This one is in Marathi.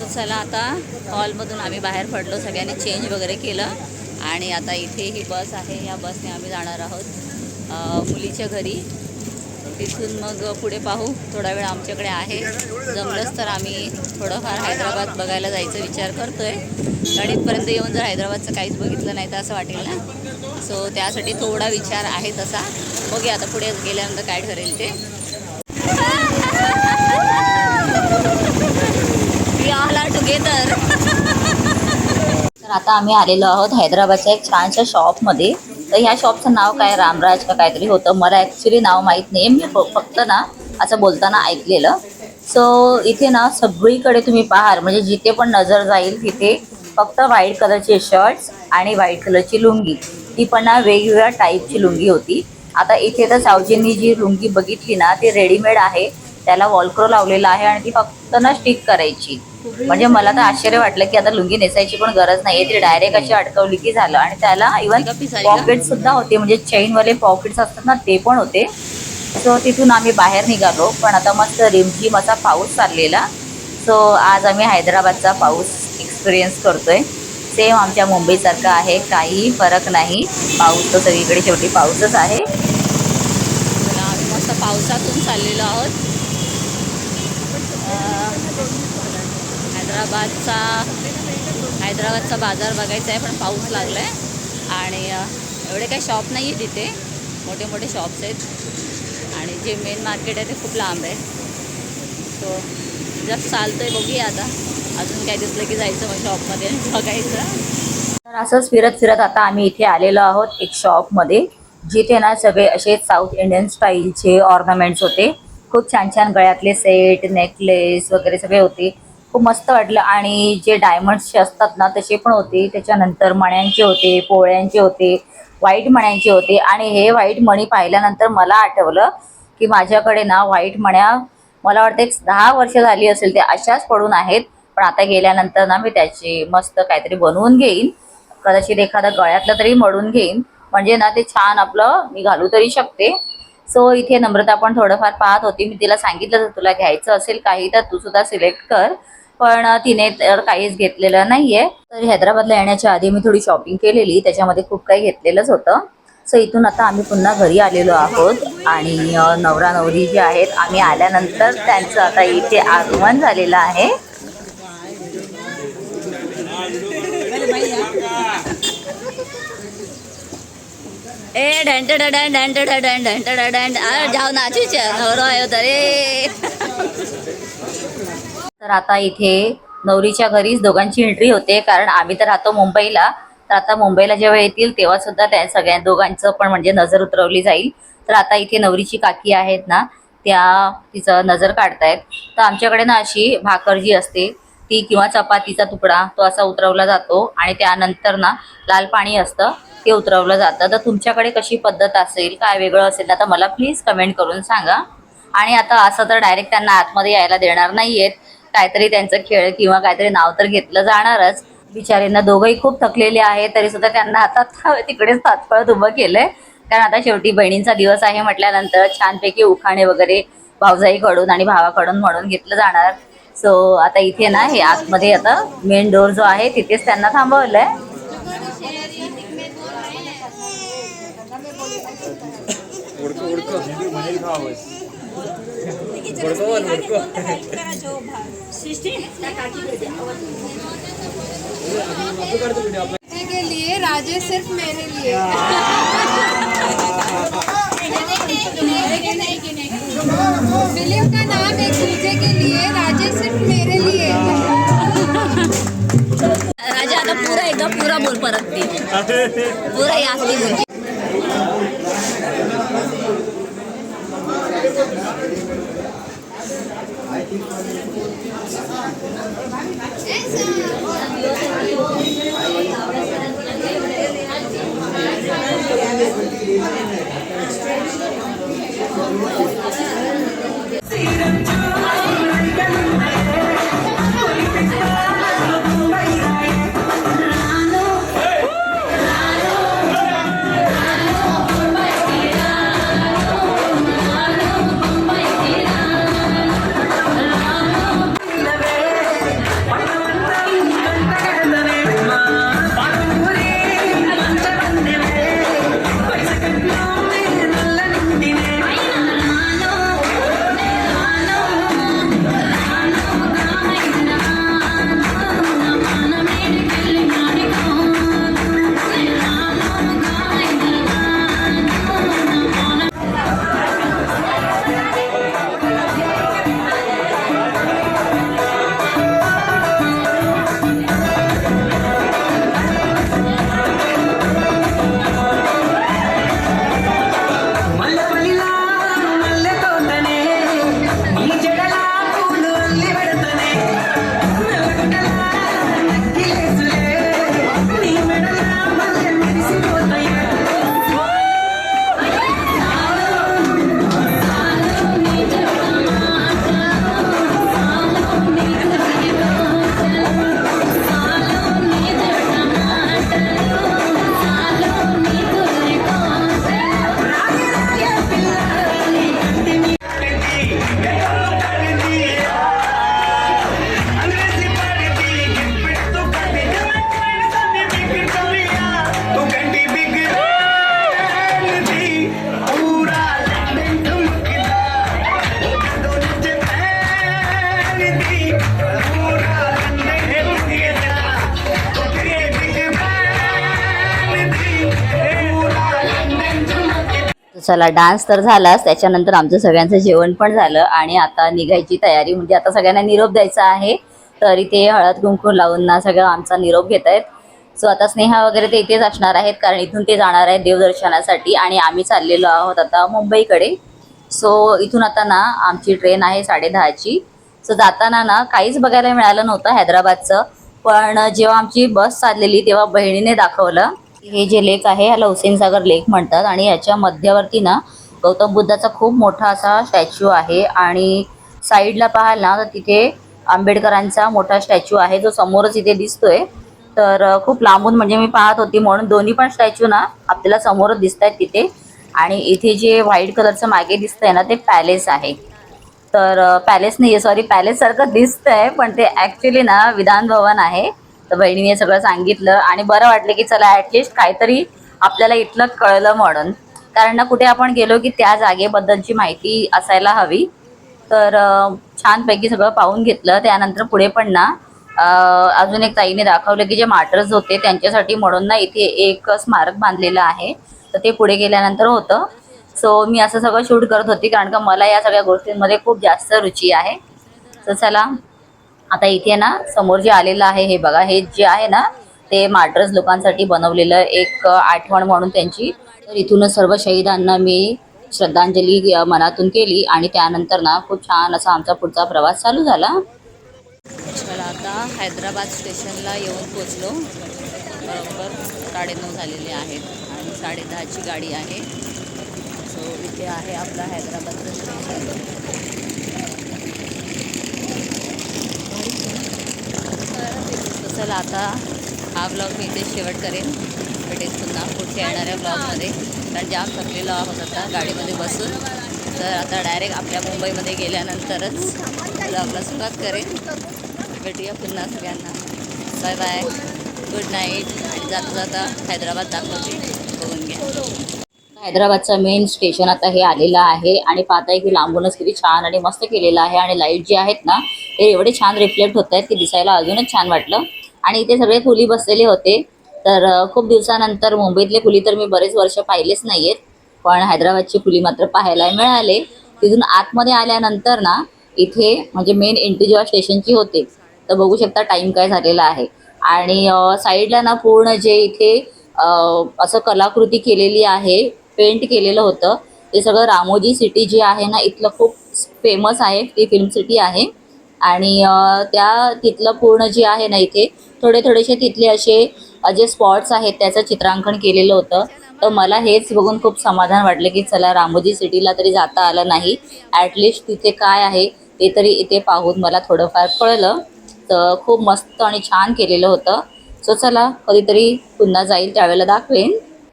तर चला आता हॉलमधून आम्ही बाहेर पडलो सगळ्यांनी चेंज वगैरे केलं. आणि आता इथे ही बस आहे या बसने आम्ही जाणार आहोत मुलीच्या घरी. तिथून मग पुढे पाहू थोडा वेळ आमच्याकडे आहे. जमलंच तर आम्ही थोडंफार हैदराबाद बघायला जायचा विचार करतोय. कारण येऊन जर हैदराबादचं काहीच बघितलं नाही तर असं वाटेल ना? सो त्यासाठी थोडा विचार आहे तसा. बघूया आता पुढे गेल्यानंतर काय ठरेल ते. टुगेदर तर आता आम्ही आलेलो आहोत हैदराबादच्या एक छानशा शॉपमध्ये. तर ह्या शॉपचं नाव काय? रामराज का काहीतरी होतं. मला ॲक्च्युली नाव माहीत नाही मी फक्त ना असं बोलताना ऐकलेलं. सो इथे ना सगळीकडे तुम्ही पाहाल. म्हणजे जिथे पण नजर जाईल तिथे फक्त व्हाईट कलरचे शर्ट्स आणि व्हाईट कलरची लुंगी. ती पण ना वेगवेगळ्या टाईपची लुंगी होती. आता इथे तर सावजींनी जी लुंगी बघितली ना ती रेडीमेड आहे. त्याला वॉलक्रो लावलेला आहे आणि ती फक्त ना स्टिक करायची. म्हणजे मला तर आश्चर्य वाटलं की आता लुंगी नेसायची पण गरज नाहीये. ती डायरेक्ट अशी अडकवली की झालं. आणि त्याला इव्हन? पॉकेट सुद्धा होते. म्हणजे चेन वाले पॉकेट्स असतात ना ते पण होते. सो तिथून आम्ही बाहेर निघालो. पण आता मस्त रिमझिम असा पाऊस चाललेला. सो आज आम्ही हैदराबादचा पाऊस एक्सपिरियन्स करतोय. सेम आमच्या मुंबईसारखं आहे काही फरक नाही. पाऊस तर सगळीकडे शेवटी पाऊसच आहे. आम्ही मस्त पावसातून चाललेलो आहोत. हैदराबादचा हैदराबादचा बाजार बघायचा आहे पण पाऊस लागला आहे आणि एवढे काही शॉप नाही आहे तिथे. मोठे मोठे शॉप्स आहेत. आणि जे मेन मार्केट आहे ते खूप लांब आहे. सो जस्ट चालतोय बघूया आता. अजून काय दिसलं की जायचं मग शॉपमध्ये बघायचं. तर असंच फिरत फिरत आता आम्ही इथे आलेलो आहोत एक शॉपमध्ये जिथे ना सगळे असे साऊथ इंडियन स्टाईलचे ऑर्नामेंट्स होते. खूप छान छान गळ्यातले सेट नेकलेस वगैरे सगळे होते. खूप मस्त वाटलं. आणि जे डायमंड्सचे असतात ना तसे पण होते. त्याच्यानंतर मण्यांचे होते पोळ्यांचे होते व्हाईट मण्यांचे होते. आणि हे व्हाईट मणी पाहिल्यानंतर मला आठवलं की माझ्याकडे ना व्हाईट मण्या मला वाटतं एक दहा वर्ष झाली असेल ते अशाच पडून आहेत पण आता गेल्यानंतर ना मी त्याची मस्त काहीतरी बनवून घेईन. कदाचित एखादा गळ्यातलं तरी मडून घेईन. म्हणजे ना ते छान आपलं मी घालू तरी शकते. सो इथे नम्रता पण थोडंफार पाहत होती. मी तिला सांगितलं तर तुला घ्यायचं असेल काही तर तू सुद्धा सिलेक्ट कर. पण तिने तर काहीच घेतलेलं नाहीये. तर हैदराबादला येण्याच्या आधी मी थोडी शॉपिंग केलेली. त्याच्यामध्ये खूप काही घेतलेलंच होतं. सो इथून आता आम्ही पुन्हा घरी आलेलो आहोत आणि नवरा नवरी जे आहेत आम्ही आल्यानंतर त्यांचं आता इथे आगमन झालेलं आहे ए जाओ नाचू नवरो आयो तरे तर आता इथे नवरीच्या घरीच दोघांची एंट्री होते कारण आम्ही तर राहतो मुंबईला तर आता मुंबईला जेव्हा येतील तेव्हा सुद्धा त्या सगळ्या दोघांचं पण म्हणजे नजर उतरवली जाईल. तर आता इथे नवरीची काकी आहेत ना त्या तिचं नजर काढतायत. तर आमच्याकडे ना अशी भाकर जी असते ती किंवा चपातीचा तुकडा तो असा उतरवला जातो आणि त्यानंतर ना लाल पाणी असतं ते उतरवलं जातं. तर तुमच्याकडे कशी पद्धत असेल काय वेगळं असेल तर मला प्लीज कमेंट करून सांगा. आणि आता असं तर डायरेक्ट त्यांना आतमध्ये यायला देणार नाही आहेत काहीतरी त्यांचं खेळ किंवा काहीतरी नाव तर घेतलं जाणारच. बिचारींना दोघंही खूप थकलेले आहेत तरी सुद्धा त्यांना आता था- तिकडेच तात्पळत उभं केलंय. कारण आता शेवटी बहिणींचा दिवस आहे म्हटल्यानंतर छानपैकी उखाणे वगैरे भाऊजाईकडून आणि भावाकडून म्हणून घेतलं जाणार. सो आता इथे ना हे आतमध्ये आता मेन डोर जो आहे तिथेच त्यांना थांबवलंय. के लिए राजेश सिर्फ़ मेरे लिए। फ़िल्म का नाम एक दूजे के लिए राजेश सिर्फ़ मेरे लिए। राजा आता पूरा एकदम पूरा बोल परत ते पूरा यात्री बोल I think I'm going to go to the hospital. चला डान्स तर झालाच. त्याच्यानंतर आमचं सगळ्यांचं जेवण पण झालं आणि आता निघायची तयारी. म्हणजे आता सगळ्यांना निरोप द्यायचा आहे. तर इथे हळद कुंकू लावून ना सगळं आमचा निरोप घेत आहेत. सो आता स्नेहा वगैरे ते इथेच असणार आहेत कारण इथून ते जाणार आहेत देवदर्शनासाठी आणि आम्ही चाललेलो आहोत आता मुंबईकडे. सो इथून आता ना आमची ट्रेन आहे साडे दहाची सो जाताना ना काहीच बघायला मिळालं नव्हतं हैदराबादचं. पण जेव्हा आमची बस चाललेली तेव्हा बहिणीने दाखवलं. हे जे लेक आहे ह्याला हुसेनसागर लेक म्हणतात. आणि याच्या मध्यवर्ती ना गौतम बुद्धाचा खूप मोठा असा स्टॅच्यू आहे. आणि साईडला पाहाल ना तर तिथे आंबेडकरांचा मोठा स्टॅच्यू आहे जो समोरच इथे दिसतोय. तर खूप लांबून म्हणजे मी पाहत होती म्हणून दोन्ही पण स्टॅच्यू ना आपल्याला समोरच दिसत आहेत तिथे. आणि इथे जे व्हाईट कलरचं मागे दिसतंय ना ते पॅलेस आहे. तर पॅलेस नाही आहे सॉरी पॅलेस सारखं दिसतंय पण ते ॲक्च्युली ना विधान भवन आहे. तर बहिणीने सगळं सांगितलं आणि बरं वाटलं की चला ॲटलिस्ट काहीतरी आपल्याला इथलं कळलं म्हणून. कारण ना कुठे आपण गेलो की त्या जागेबद्दलची माहिती असायला हवी. तर छानपैकी सगळं पाहून घेतलं. त्यानंतर पुढे पण ना अजून एक ताईने दाखवलं की जे मार्टर्स होते त्यांच्यासाठी म्हणून ना इथे एक स्मारक बांधलेलं आहे. तर ते पुढे गेल्यानंतर होतं. सो मी असं सगळं शूट करत होती कारण का मला या सगळ्या गोष्टींमध्ये खूप जास्त रुची आहे. तर चला. आता इथे ना समोर जे आलेलं आहे हे बघा हे जे आहे ना ते मार्टर्स लोकांसाठी बनवलेलं एक आठवण म्हणून त्यांची. तर इथूनच सर्व शहीदांना मी श्रद्धांजली मनातून केली आणि त्यानंतर ना खूप छान असा आमचा पुढचा प्रवास चालू झाला. आता हैदराबाद स्टेशनला येऊन पोचलो बरोबर साडेनऊ झालेले आहेत आणि साडेदहाची गाडी आहे. सो इथे आहे आपला हैदराबादचं स्टेशन तर चला आता हा ब्लॉग मी इथे शेवट करेन. भेटेन पुन्हा पुढच्या येणाऱ्या ब्लॉगमध्ये कारण जाम थकलेलो आहोत आता गाडीमध्ये बसून. तर आता डायरेक्ट आपल्या मुंबईमध्ये गेल्यानंतरच ब्लॉगला सुरुवात करेन. भेटूया पुन्हा सगळ्यांना. बाय बाय गुड नाईट आणि जाता जाता हैदराबाद दाखवते. बघून घ्या. हैदराबादचं मेन स्टेशन आता हे आलेलं आहे. आणि पाहताय की लांबूनच किती छान आणि मस्त केलेलं आहे. आणि लाइट जे आहेत ना ते एवढे छान रिफ्लेक्ट होत आहेत की दिसायला अजूनच छान वाटलं. आणि इथे सगळे कुली बसलेले होते. तर खूप दिवसानंतर मुंबईतले कुली तर मी बरेच वर्ष पाहिलेच नाही आहेत पण हैदराबादची कुली मात्र पाहायला मिळाले. तिथून आतमध्ये आल्यानंतर ना इथे म्हणजे मेन एंट्री जेव्हा स्टेशनची होते. तर बघू शकता टाईम काय झालेला आहे. आणि साईडला ना पूर्ण जे इथे असं कलाकृती केलेली आहे पेंट केलेलं होतं ते सगळं रामोजी सिटी जी आहे ना इथलं खूप फेमस आहे ती फिल्म सिटी आहे. आणि त्या तिथलं पूर्ण जे आहे ना इथे थोडे थोडेसे तिथले असे जे स्पॉट्स आहेत त्याचं चित्रांकन केलेलं होतं. तर मला हेच बघून खूप समाधान वाटलं की चला रामोजी सिटीला तरी जाता आलं नाही. ॲटलिस्ट तिथे काय आहे ते तरी इथे पाहून मला थोडंफार कळलं. तर खूप मस्त आणि छान केलेलं होतं. सो चला कधीतरी पुन्हा जाईल त्यावेळेला दाखवेन.